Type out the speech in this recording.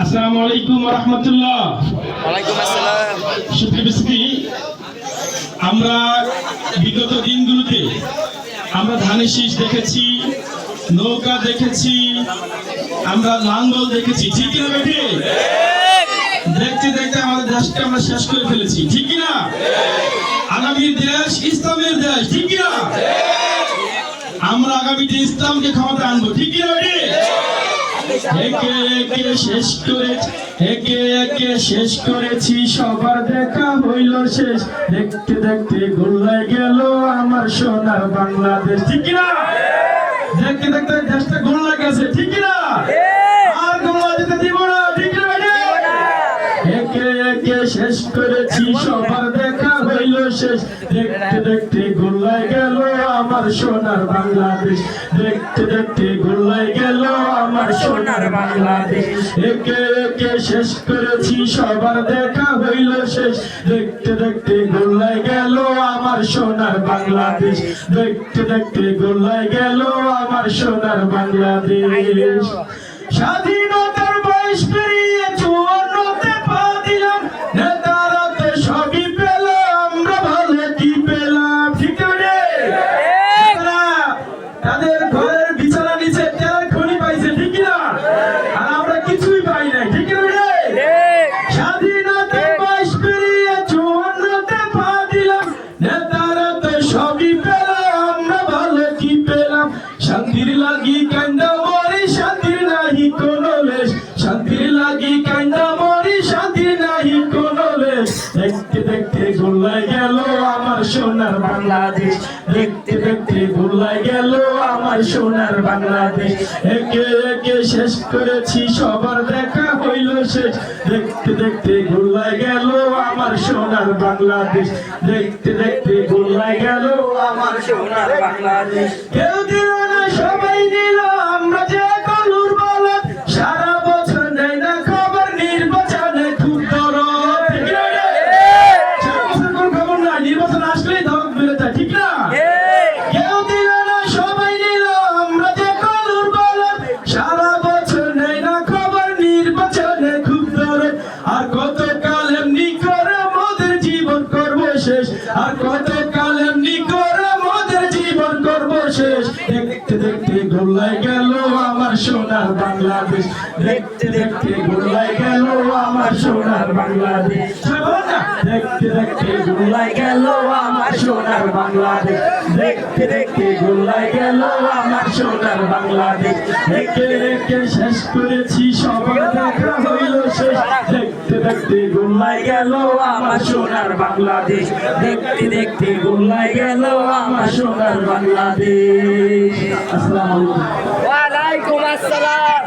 আসসালামু আলাইকুম রহমতুল্লাহ। ওয়ালাইকুম আসসালাম। সুপ্রিয় আমরা বিগত দিনগুলোতে আমরা ধানের শীষ দেখেছি নৌকা দেখেছি আমরা লাঙ্গল দেখেছি ঠিক না বেটে? দেখতে দেখতে আমাদের দেশকে আমরা শেষ করে ফেলেছি ঠিক না আগামীর দেশ ইসলামের দেশ ঠিক না আমরা আগামীতে ইসলামকে ক্ষমতা আনব। ঠিক বেটে একে একে শেষ করে একে একে শেষ করেছি, সবার দেখা হইল শেষ। দেখতে দেখতে গোল্লায় গেল আমার সোনার বাংলাদেশ। ঠিক না দেখতে দেখতে দেশটা গোল্লা গেছে। ঠিক না আর গোল্লা যেতে দিব না। ঠিক একে একে শেষ করেছি, সবার দেখা হইল শেষ। দেখতে দেখতে গোল্লায় গেল আমার সোনার বাংলাদেশ। দেখতে দেখতে গোল্লায় গেল আমার সোনার বাংলাদেশ। একে একে শেষ করেছি সবার দেখা হইল শেষ। দেখতে দেখতে গোল্লায় গেল আমার সোনার বাংলাদেশ। দেখতে দেখতে গোল্লায় গেল আমার সোনার বাংলাদেশ। স্বাধীনতার বয়স পেরিয়ে চুয়ান্নতে তাদের দেখতে দেখতে গোল্লায় গেল আমার সোনার বাংলাদেশ। দেখতে দেখতে গোল্লায় গেল আমার সোনার বাংলাদেশ। একে একে শেষ করেছি, সবার দেখা হইল শেষ। দেখতে দেখতে গোল্লায় গেল আমার সোনার বাংলাদেশ। দেখতে দেখতে গোল্লায় গেল আমার সোনার বাংলাদেশ। কেউ দিল না সবাই গোল্লায় গেল আমার সোনার বাংলাদেশ। দেখতে দেখতে ভুলাই গেল আমার সোনার বাংলাদেশ। দেখতে দেখতে ভুলাই গেল আমার সোনার বাংলাদেশ। দেখতে দেখতে গোল্লায় গেল আমার সোনার বাংলাদেশ। একে একে শেষ করেছি সবার দেখা হইল শেষ। দেখতে দেখতে গোল্লায় গেল আমার সোনার বাংলাদেশ। দেখতে দেখতে গোল্লায় গেল আমার সোনার বাংলাদেশ। আসসালামু আলাইকুম। ওয়ালাইকুম আসসালাম।